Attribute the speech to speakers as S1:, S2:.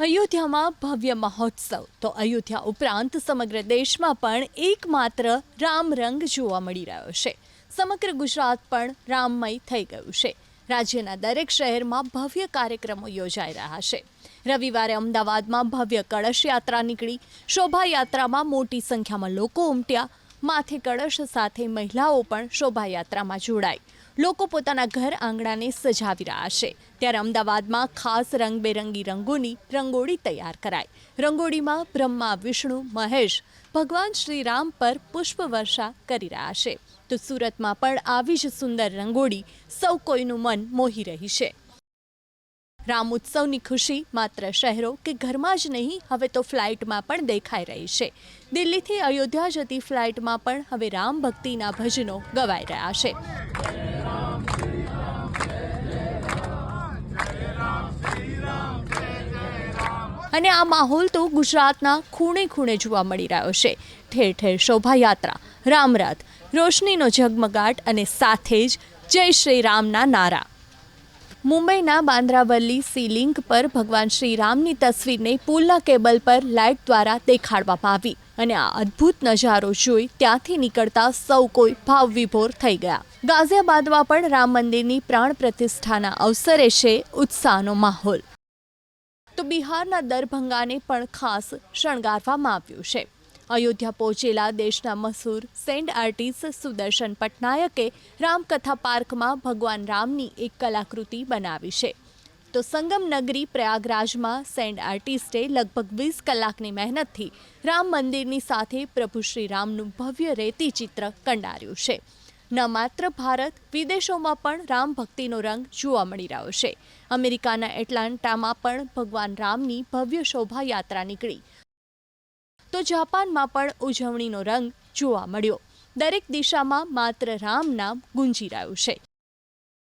S1: અયોધ્યામાં ભવ્ય મહોત્સવ. તો અયોધ્યા ઉપરાંત સમગ્ર દેશમાં પણ એકમાત્ર રામ રંગ જોવા મળી રહ્યો છે. સમગ્ર ગુજરાત પણ રામમય થઈ ગયું છે. રાજ્યના દરેક શહેરમાં ભવ્ય કાર્યક્રમો યોજાઈ રહ્યા છે. રવિવારે અમદાવાદમાં ભવ્ય કળશ યાત્રા નીકળી. શોભાયાત્રામાં મોટી સંખ્યામાં લોકો ઉમટ્યા. માથે કળશ સાથે મહિલાઓ પણ શોભાયાત્રામાં જોડાઈ. લોકો પોતાના ઘર આંગણાને સજાવી રહ્યા છે. ત્યારે અમદાવાદમાં ખાસ રંગબેરંગી રંગોની રંગોળી તૈયાર કરાઈ. રંગોળીમાં બ્રહ્મા, વિષ્ણુ, મહેશ, ભગવાન શ્રી રામ પર પુષ્પવર્ષા કરી રહ્યા છે. તો સુરતમાં પણ આવી જ સુંદર રંગોળી સૌ કોઈનું મન મોહી રહી છે. રામ ઉત્સવની ખુશી માત્ર શહેરો કે ઘરમાં જ નહીં, હવે તો ફ્લાઇટમાં પણ દેખાઈ રહી છે. દિલ્હીથી અયોધ્યા જતી ફ્લાઇટમાં પણ હવે રામ ભક્તિના ભજનો ગવાઈ રહ્યા છે. અને આ માહોલ તો ગુજરાતના ખૂણે ખૂણે જોવા મળી રહ્યો છે. ઠેર ઠેર શોભાયાત્રા રામરથ રોશનીનો ઝગમગાટ અને સાથે જ જય શ્રી રામના નારા. મુંબઈના બાંદ્રાવલ્લી સી લિંક પર ભગવાન શ્રી રામની તસવીરને પુલના કેબલ પર લાઇટ દ્વારા દેખાડવામાં આવી અને આ અદ્ભુત નજારો જોઈ ત્યાંથી નીકળતા સૌ કોઈ ભાવવિભોર થઈ ગયા. ગાઝિયાબાદમાં પણ રામ મંદિરની પ્રાણ પ્રતિષ્ઠાના અવસરે છે ઉત્સાહનો માહોલ. તો બિહારના દરભંગાને પણ ખાસ શણગારવામાં આવ્યું છે. અયોધ્યા પહોંચેલા દેશના મશહૂર સેન્ડ આર્ટિસ્ટ સુદર્શન પટનાયકે રામકથા પાર્કમાં ભગવાન રામની એક કલાકૃતિ બનાવી છે. તો સંગમ નગરી પ્રયાગરાજમાં સેન્ડ આર્ટિસ્ટે લગભગ વીસ કલાકની મહેનતથી રામ મંદિરની સાથે પ્રભુ શ્રી રામનું ભવ્ય રેતી ચિત્ર કંડાર્યું છે. ન માત્ર ભારત, વિદેશોમાં પણ રામ ભક્તિનો રંગ જોવા મળી રહ્યો છે. અમેરિકાના એટલાન્ટામાં પણ ભગવાન રામની ભવ્ય શોભાયાત્રા નીકળી. તો જાપાનમાં પણ ઉજવણીનો રંગ જોવા મળ્યો. દરેક દિશામાં માત્ર રામ નામ ગુંજી રહ્યું છે.